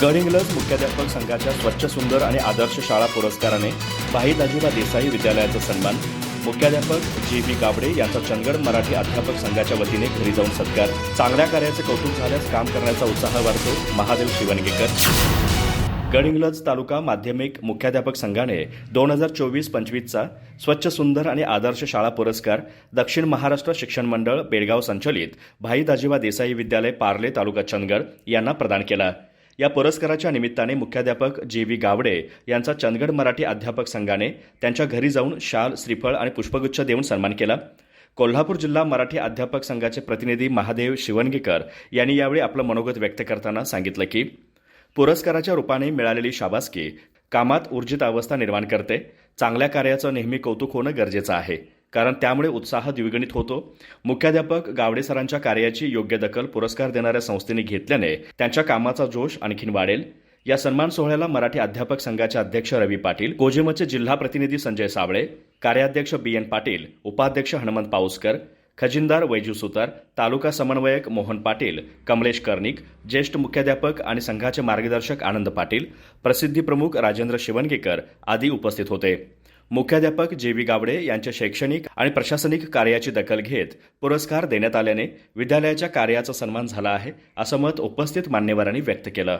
गडिंग्लज मुख्याध्यापक संघाच्या स्वच्छ सुंदर आणि आदर्श शाळा पुरस्काराने भाई दाजीबा देसाई विद्यालयाचा सन्मान. मुख्याध्यापक जी बी गाबडे यांचा चंदगड मराठी अध्यापक संघाच्या वतीने घरी जाऊन सत्कार. चांगल्या कार्याचे कौतुक झाल्यास काम करण्याचा उत्साह वाढतो. महादेव शिवणगेकर. गडिंगलज तालुका माध्यमिक मुख्याध्यापक संघाने दोन हजार चोवीस पंचवीसचा स्वच्छ सुंदर आणि आदर्श शाळा पुरस्कार दक्षिण महाराष्ट्र शिक्षण मंडळ बेळगाव संचलित भाई दाजीबा देसाई विद्यालय पार्ले तालुका चंदगड यांना प्रदान केला. या पुरस्काराच्या निमित्ताने मुख्याध्यापक जी व्ही गावडे यांचा चंदगड मराठी अध्यापक संघाने त्यांच्या घरी जाऊन शाल श्रीफळ आणि पुष्पगुच्छ देऊन सन्मान केला. कोल्हापूर जिल्हा मराठी अध्यापक संघाचे प्रतिनिधी महादेव शिवनगेकर यांनी यावेळी आपलं मनोगत व्यक्त करताना सांगितलं की पुरस्काराच्या रूपाने मिळालेली शाबासकी कामात ऊर्जित अवस्था निर्माण करते. चांगल्या कार्याचं नेहमी कौतुक होणं गरजेचं आहे. कारण त्यामुळे उत्साह द्विगणित होतो. मुख्याध्यापक गावडे सरांच्या कार्याची योग्य दखल पुरस्कार देणाऱ्या संस्थेने घेतल्याने त्यांच्या कामाचा जोश आणखीन वाढेल. या सन्मान सोहळ्याला मराठी अध्यापक संघाचे अध्यक्ष रवी पाटील कोजेमचे जिल्हा प्रतिनिधी संजय साबळे कार्याध्यक्ष बी एन पाटील उपाध्यक्ष हनुमंत पाऊसकर खजिनदार वैजू सुतार तालुका समन्वयक मोहन पाटील कमलेश कर्णिक ज्येष्ठ मुख्याध्यापक आणि संघाचे मार्गदर्शक आनंद पाटील प्रसिद्धी प्रमुख राजेंद्र शिवणगेकर आदी उपस्थित होते. मुख्याध्यापक जे व्ही गावडे यांच्या शैक्षणिक आणि प्रशासनिक कार्याची दखल घेत पुरस्कार देण्यात आल्याने विद्यालयाच्या कार्याचा सन्मान झाला आहे असं मत उपस्थित मान्यवरांनी व्यक्त केलं.